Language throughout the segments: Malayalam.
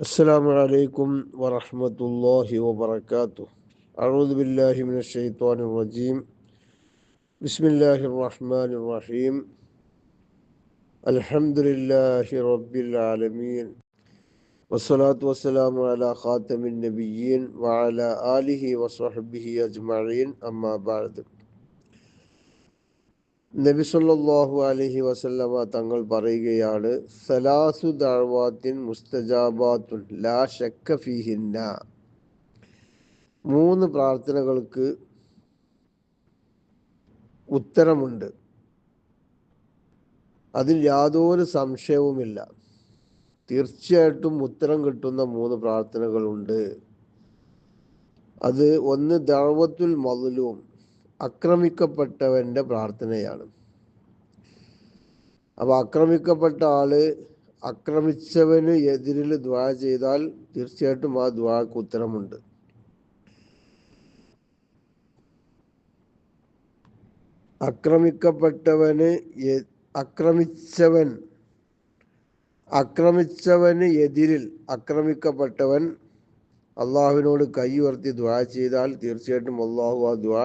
السلام عليكم ورحمة الله وبركاته. أعوذ بالله من الشيطان الرجيم. بسم الله الرحمن الرحيم. الحمد لله رب العالمين. والصلاة والسلام على خاتم النبيين وعلى آله وصحبه أجمعين. أما بعد. നബി സല്ലല്ലാഹു അലൈഹി വസല്ലമ തങ്ങൾ പറയുകയാണ് സലാസു ദാഴ്വാത്തിൻ മുസ്തജാബാത്തുൻ ലാ ഷക്ക ഫിഹിന്ന. മൂന്ന് പ്രാർത്ഥനകൾക്ക് ഉത്തരമുണ്ട്. അതിൽ യാതൊരു സംശയവുമില്ല. തീർച്ചയായിട്ടും ഉത്തരം കിട്ടുന്ന മൂന്ന് പ്രാർത്ഥനകളുണ്ട്. അത് ഒന്ന് ദഅവത്തുൽ മദ്ലൂം ആക്രമിക്കപ്പെട്ടവന്റെ പ്രാർത്ഥനയാണ്. അപ്പൊ ആക്രമിക്കപ്പെട്ട ആൾ ആക്രമിച്ചവന് എതിരിൽ ദ്വാ ചെയ്താൽ തീർച്ചയായിട്ടും ആ ദ്വാക്ക് ഉത്തരമുണ്ട്. ആക്രമിക്കപ്പെട്ടവന് അക്രമിച്ചവൻ ആക്രമിച്ചവന് എതിരിൽ അക്രമിക്കപ്പെട്ടവൻ അള്ളാഹുവിനോട് കൈ ഉയർത്തി ദ്വാ ചെയ്താൽ തീർച്ചയായിട്ടും അള്ളാഹു ആ ദ്വാ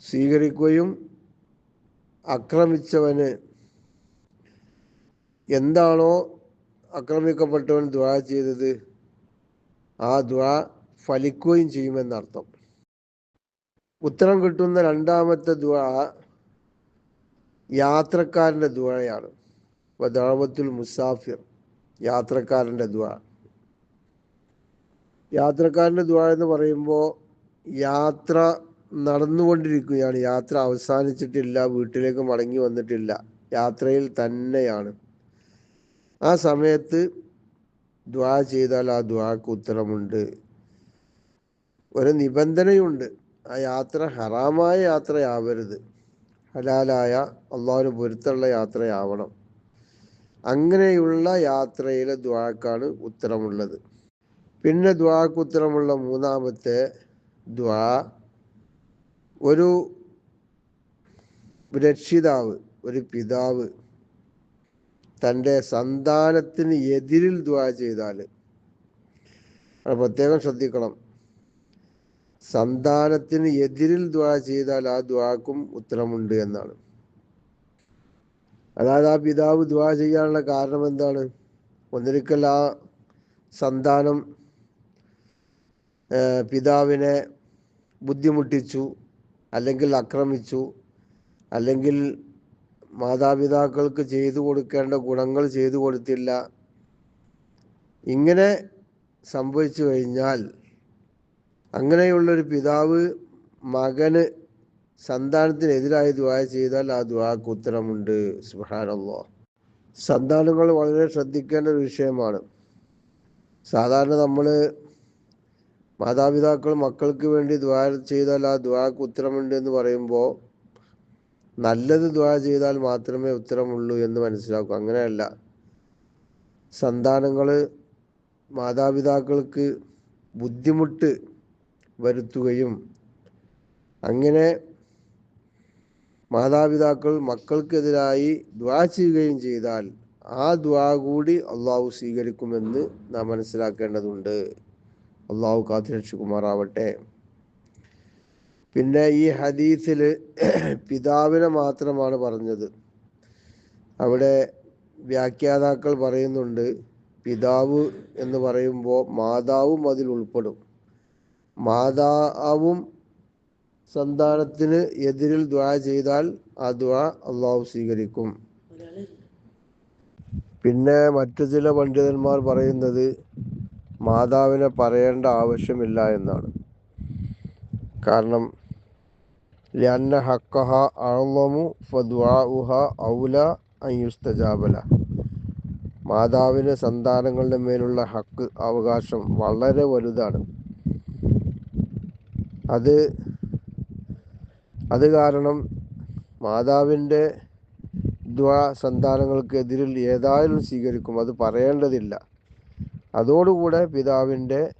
സ്വീകരിക്കുകയും ആക്രമിച്ചവന് എന്താണോ ആക്രമിക്കപ്പെട്ടവൻ ദ്വാ ചെയ്തത് ആ ദ്വാ ഫലിക്കുകയും ചെയ്യുമെന്നർത്ഥം. ഉത്തരം കിട്ടുന്ന രണ്ടാമത്തെ ദ്വാ യാത്രക്കാരന്റെ ദ്വായാണ്. വദാവത്തുൽ മുസാഫിർ യാത്രക്കാരന്റെ ദ്വാ. യാത്രക്കാരന്റെ ദ്വാ എന്ന് പറയുമ്പോൾ യാത്ര നടന്നുകൊണ്ടിരിക്കുകയാണ്. യാത്ര അവസാനിച്ചിട്ടില്ല വീട്ടിലേക്ക് മടങ്ങി വന്നിട്ടില്ല. യാത്രയിൽ തന്നെയാണ്. ആ സമയത്ത് ദ്വാ ചെയ്താൽ ആ ദ്വാക്ക് ഉത്തരമുണ്ട്. ഒരു നിബന്ധനയുണ്ട്. ആ യാത്ര ഹറാമായ യാത്രയാവരുത്. ഹലാലായ അള്ളാഹുന് പൊരുത്തുള്ള യാത്രയാവണം. അങ്ങനെയുള്ള യാത്രയിലെ ദ്വാക്കാണ് ഉത്തരമുള്ളത്. പിന്നെ ദ്വാക്ക് ഉത്തരമുള്ള മൂന്നാമത്തെ ദ്വാ ഒരു രക്ഷിതാവ് ഒരു പിതാവ് തന്റെ സന്താനത്തിന് എതിരിൽ ദ്വാ ചെയ്താൽ പ്രത്യേകം ശ്രദ്ധിക്കണം. സന്താനത്തിന് എതിരിൽ ദ്വാ ചെയ്താൽ ആ ദ്വാക്കും ഉത്തരമുണ്ട് എന്നാണ്. അതായത് ആ പിതാവ് ദ്വാ ചെയ്യാനുള്ള കാരണം എന്താണ്? ഒന്നിരിക്കൽ ആ സന്താനം പിതാവിനെ ബുദ്ധിമുട്ടിച്ചു. അല്ലെങ്കിൽ ആക്രമിച്ചു അല്ലെങ്കിൽ മാതാപിതാക്കൾക്ക് ചെയ്തു കൊടുക്കേണ്ട ഗുണങ്ങൾ ചെയ്തു കൊടുത്തില്ല. ഇങ്ങനെ സംഭവിച്ചു കഴിഞ്ഞാൽ അങ്ങനെയുള്ളൊരു പിതാവ് മകന് സന്താനത്തിനെതിരായി ദ്വാ ചെയ്താൽ ആ ദ്വാക്ക് ഉത്തരമുണ്ട്. സുഹാനല്ലോ സന്താനങ്ങൾ വളരെ ശ്രദ്ധിക്കേണ്ട ഒരു വിഷയമാണ്. സാധാരണ നമ്മൾ മാതാപിതാക്കൾ മക്കൾക്ക് വേണ്ടി ദ്വാ ചെയ്താൽ ആ ദ്വാക്ക് ഉത്തരമുണ്ട് എന്ന് പറയുമ്പോൾ നല്ലത് ദ്വാ ചെയ്താൽ മാത്രമേ ഉത്തരമുള്ളൂ എന്ന് മനസ്സിലാക്കൂ. അങ്ങനെയല്ല. സന്താനങ്ങൾ മാതാപിതാക്കൾക്ക് ബുദ്ധിമുട്ട് വരുത്തുകയും അങ്ങനെ മാതാപിതാക്കൾ മക്കൾക്കെതിരായി ദ്വാ ചെയ്യുകയും ചെയ്താൽ ആ ദ്വാ കൂടി അള്ളാഹു സ്വീകരിക്കുമെന്ന് നാം മനസ്സിലാക്കേണ്ടതുണ്ട്. അള്ളാഹു കാത്തിരക്ഷിക്കുമാറാവട്ടെ പിന്നെ ഈ ഹദീസിൽ പിതാവിനെ മാത്രമാണ് പറഞ്ഞത്. അവിടെ വ്യാഖ്യാതാക്കൾ പറയുന്നുണ്ട് പിതാവ് എന്ന് പറയുമ്പോൾ മാതാവും അതിൽ ഉൾപ്പെടും. മാതാവും സന്താനത്തിന് എതിരിൽ ദ്വാ ചെയ്താൽ ആ ദ്വാ അള്ളാഹു സ്വീകരിക്കും. പിന്നെ മറ്റു ചില പണ്ഡിതന്മാർ പറയുന്നത് മാതാവിനെ പറയേണ്ട ആവശ്യമില്ല എന്നാണ്. കാരണം ലന്ന ഹക്കഹ അളമു ഫുഹ ഔല അയുസ്തജാബല മാതാവിന് സന്താനങ്ങളുടെ മേലുള്ള ഹക്ക് അവകാശം വളരെ വലുതാണ്. അത് അത് കാരണം മാതാവിന്റെ ദ്വാ സന്താനങ്ങൾക്കെതിരിൽ ഏതായാലും സ്വീകരിക്കും അത് പറയേണ്ടതില്ല. അതോടുകൂടെ പിതാവിന്റെ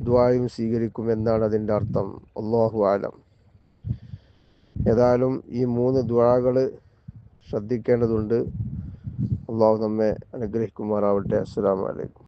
ദ്വായും സ്വീകരിക്കും എന്നാണ് അതിന്റെ അർത്ഥം. അള്ളാഹു ആലം. ഏതായാലും ഈ മൂന്ന് ദ്വാകൾ ശ്രദ്ധിക്കേണ്ടതുണ്ട്. അള്ളാഹു നമ്മെ അനുഗ്രഹിക്കുമാറാവട്ടെ. അസ്സാം വലൈക്കും